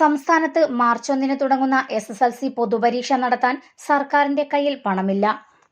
സംസ്ഥാനത്ത് മാർച്ച് ഒന്നിന് തുടങ്ങുന്ന എസ് എസ് എൽ സി പൊതുപരീക്ഷ നടത്താൻ സർക്കാരിന്റെ കയ്യിൽ പണമില്ല.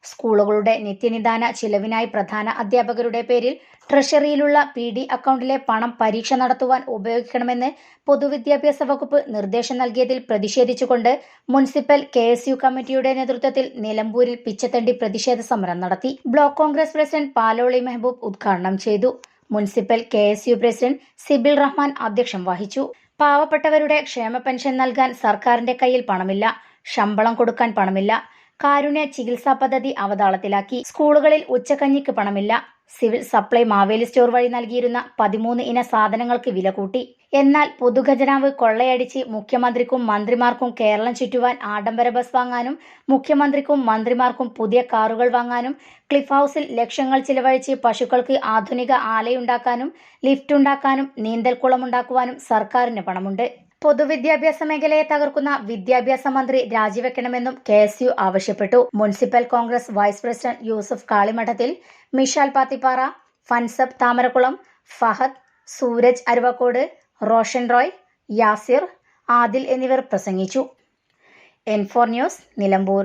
സ്കൂളുകളുടെ നിത്യനിദാന ചിലവിനായി പ്രധാന അധ്യാപകരുടെ പേരിൽ ട്രഷറിയിലുള്ള പി ഡി അക്കൗണ്ടിലെ പണം പരീക്ഷ നടത്തുവാൻ ഉപയോഗിക്കണമെന്ന് പൊതുവിദ്യാഭ്യാസ വകുപ്പ് നിർദ്ദേശം നൽകിയതിൽ പ്രതിഷേധിച്ചുകൊണ്ട് മുനിസിപ്പൽ കെ എസ് യു കമ്മിറ്റിയുടെ നേതൃത്വത്തിൽ നിലമ്പൂരിൽ പിച്ചത്തണ്ടി പ്രതിഷേധ സമരം നടത്തി. Block Congress president Paloli Mehaboob ഉദ്ഘാടനം ചെയ്തു. Municipal K S U president Sibil Rahman അധ്യക്ഷം വഹിച്ചു. പാവപ്പെട്ടവരുടെ ക്ഷേമ പെൻഷൻ നൽകാൻ സർക്കാരിന്റെ കയ്യിൽ പണമില്ല ശമ്പളം കൊടുക്കാൻ പണമില്ല കാരുണ്യ ചികിത്സാ പദ്ധതി അവതാളത്തിലാക്കി സ്കൂളുകളിൽ ഉച്ചക്കഞ്ഞിക്ക് പണമില്ല സിവിൽ സപ്ലൈ മാവേലി സ്റ്റോർ വഴി നൽകിയിരുന്ന പതിമൂന്ന് ഇന സാധനങ്ങൾക്ക് വില കൂട്ടി. എന്നാൽ പൊതുഖജനാവ് കൊള്ളയടിച്ച് മുഖ്യമന്ത്രിക്കും മന്ത്രിമാർക്കും കേരളം ചുറ്റുവാൻ ആഡംബര ബസ് വാങ്ങാനും മുഖ്യമന്ത്രിക്കും മന്ത്രിമാർക്കും പുതിയ കാറുകൾ വാങ്ങാനും ക്ലിഫ് ഹൗസിൽ ലക്ഷങ്ങൾ ചിലവഴിച്ച് പശുക്കൾക്ക് ആധുനിക ആലയുണ്ടാക്കാനും ലിഫ്റ്റ് ഉണ്ടാക്കാനും നീന്തൽക്കുളം ഉണ്ടാക്കുവാനും സർക്കാരിന് പണമുണ്ട്. പൊതുവിദ്യാഭ്യാസ മേഖലയെ തകർക്കുന്ന വിദ്യാഭ്യാസ മന്ത്രി രാജിവെക്കണമെന്നും കെ എസ് യു ആവശ്യപ്പെട്ടു. Municipal Congress vice president Yusuf Kalimadathil Mishal Pathippara Fansab Thamarakulam Fahad Sooraj Aruvakode Roshan Roy Yasir Adil എന്നിവർ പ്രസംഗിച്ചു. N four news Nilambur.